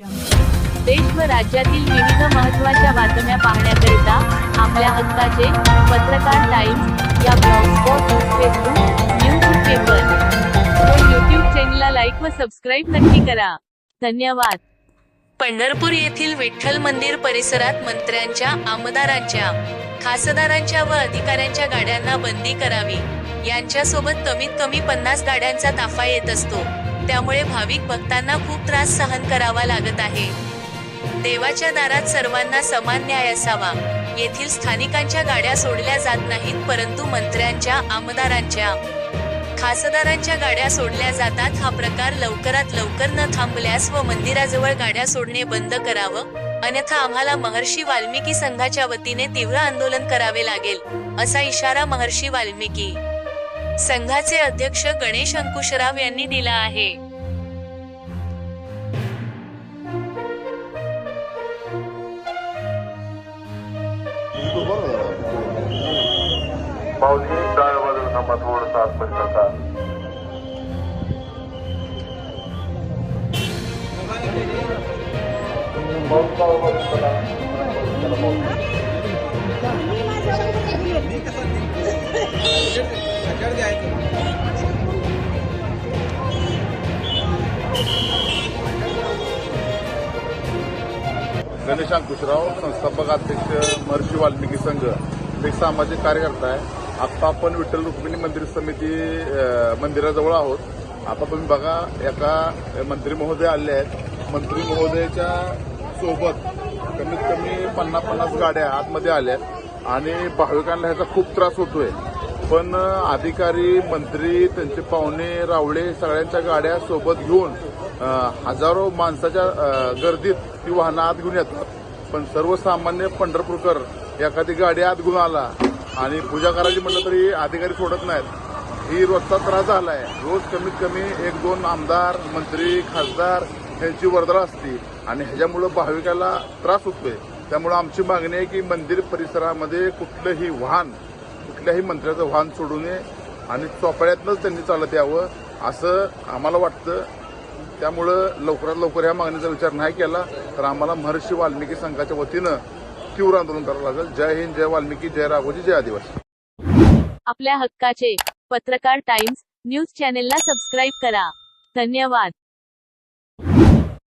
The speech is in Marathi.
देश व राज्यातील विविध महत्त्वाच्या बातम्या पाहण्याकरिता आपल्या हक्काचे पत्रकार टाइम्स या ब्लॉगस्पॉट फेसबुक न्यूज पेपर. व यूट्यूब चॅनलला लाईक व सबस्क्राईब नक्की करा. धन्यवाद. पंढरपूर येथील विठ्ठल मंदिर परिसरात मंत्र्यांच्या आमदारांच्या खासदारांच्या व अधिकाऱ्यांच्या गाड्यांना बंदी करावी. यांच्यासोबत कमीत कमी पन्नास गाड्यांचा ताफा येत असतो. त्यामुळे भाविक भक्तांना खूप त्रास सहन करावा लागत आहे. देवाच्या दारात सर्वांना समान न्याय असावा. येथील स्थानिकांच्या गाड्या सोडल्या जात नाहीत परंतु मंत्र्यांच्या आमदारांच्या. खासदारांच्या गाड्या सोडल्या जातात. हा प्रकार लवकरात लवकर न थांबल्यास व मंदिराजवळ गाड्या सोडणे बंद करावं अन्यथा आम्हाला महर्षी वाल्मिकी संघाच्या वतीने तीव्र आंदोलन करावे लागेल असा इशारा महर्षी वाल्मिकी संघाचे अध्यक्ष गणेश अंकुशराव यांनी दिला आहे. माऊली डाळ बाजूला थांबा थोडंसं आतमध्ये टाका संस्थापक अध्यक्ष महर्षी वाल्मिकी संघ एक सामाजिक कार्यकर्ता आहे. आता आपण विठ्ठल रुक्मिणी मंदिर समिती मंदिराजवळ आहोत. आता तुम्ही बघा एका मंत्री महोदय आले आहेत. मंत्री महोदयाच्या सोबत कमीत कमी पन्नास पन्नास गाड्या आतमध्ये आल्या आहेत. आणि भाविकांना ह्याचा खूप त्रास होतोय. पण अधिकारी मंत्री त्यांचे पाहुणे रावळे सगळ्यांच्या गाड्या सोबत घेऊन हजारो माणसाच्या गर्दीत ती वाहनं आत घेऊन येतात. पण सर्वसामान्य पंढरपूरकर एखादी गाडी आत घेऊन आला आणि पूजा करायची म्हटलं तरी अधिकारी सोडत नाहीत. ही रोजचा त्रास झाला आहे रोज कमीत कमी एक दोन आमदार मंत्री खासदार यांची वर्दळ असते. आणि ह्याच्यामुळं भाविकाला त्रास होतोय. त्यामुळं आमची मागणी आहे की मंदिर परिसरामध्ये कुठलंही वाहन कुठल्याही मंत्र्याचं वाहन सोडू नये आणि चोपाळ्यातनंच त्यांनी चालत यावं असं आम्हाला वाटतं. त्यामुळं लवकरात लवकर या मागणीचा विचार नाही केला तर आम्हाला महर्षी वाल्मिकी संघाच्या वतीनं तीव्र आंदोलन करावं लागेल. जय हिंद जय वाल्मिकी जय राघोजी जय आदिवासी. आपल्या हक्काचे पत्रकार टाइम्स न्यूज चॅनेलला सबस्क्राईब करा. धन्यवाद.